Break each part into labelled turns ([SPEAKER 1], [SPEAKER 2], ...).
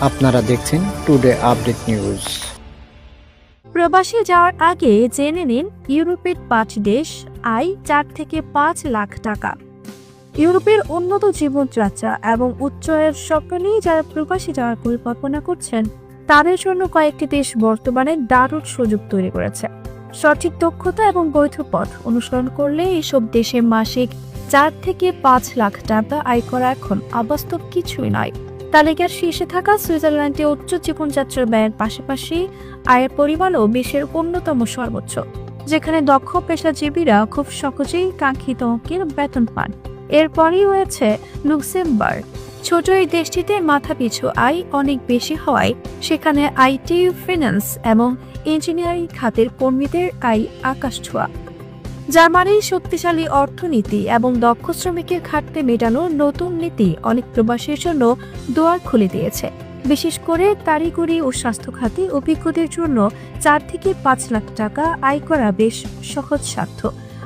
[SPEAKER 1] আপনারা দেখছেন today update news
[SPEAKER 2] প্রবাসে যাওয়ার আগে জেনে নিন, ইউরোপের পাঁচ দেশ আয় চার থেকে পাঁচ লাখ টাকা। ইউরোপের উন্নত জীবনযাত্রা এবং উচ্চ আয়ের যারা প্রবাসী যাওয়ার পরিকল্পনা করছেন, তাদের জন্য কয়েকটি দেশ বর্তমানে দারুণ সুযোগ তৈরি করেছে। সঠিক দক্ষতা এবং বৈধ পথ অনুসরণ করলে এইসব দেশে মাসিক চার থেকে পাঁচ লাখ টাকা আয় করা এখন অবাস্তব কিছুই নয়। তালিকার শীর্ষে থাকা সুইজারল্যান্ডে উচ্চ জীবনযাত্রার ব্যয়ের পাশাপাশি আয়ের পরিমাণও বিশ্বের অন্যতম সর্বোচ্চ, যেখানে দক্ষ পেশাজীবীরা খুব সহজেই কাঙ্ক্ষিত অঙ্কের বেতন পান। এরপরই রয়েছে লুক্সেমবার্গ। ছোট এই দেশটিতে মাথাপিছু আয় অনেক বেশি হওয়ায় সেখানে আইটি, ফিন্যান্স এবং ইঞ্জিনিয়ারিং খাতের কর্মীদের আয় আকাশ ছোঁয়া। জার্মানির শক্তিশালী অর্থনীতি এবং দক্ষ শ্রমিকের ঘাটতি মেটানোর নতুন নীতি অনেক প্রবাসীর জন্য দুয়ার খুলে দিয়েছে। বিশেষ করে কারিগরি ও স্বাস্থ্য খাতে অভিজ্ঞদের জন্য চার থেকে পাঁচ লাখ টাকা আয় করা বেশ সহজসাধ্য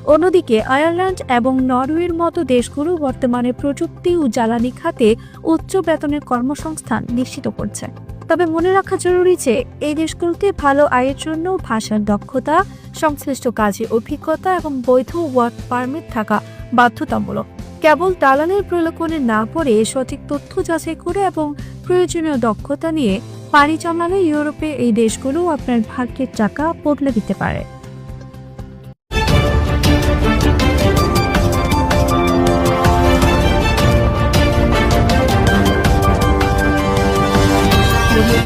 [SPEAKER 2] অন্যদিকে আয়ারল্যান্ড এবং নরওয়ের মতো দেশগুলো বর্তমানে প্রযুক্তি ও জ্বালানি খাতে উচ্চ বেতনের কর্মসংস্থান নিশ্চিত করছে। তবে মনে রাখা জরুরি যে এই দেশগুলোতে ভালো আয়ের জন্য ভাষার দক্ষতা, সংশ্লিষ্ট কাজে অভিজ্ঞতা এবং বৈধ ওয়ার্ক পারমিট থাকা বাধ্যতামূলক। কেবল দালালের প্রলোকনে না পড়ে সঠিক তথ্য যাচাই করে এবং প্রয়োজনীয় দক্ষতা নিয়ে পানি জমালে ইউরোপে এই দেশগুলো আপনার ভাগ্যের টাকা বদলে দিতে পারে।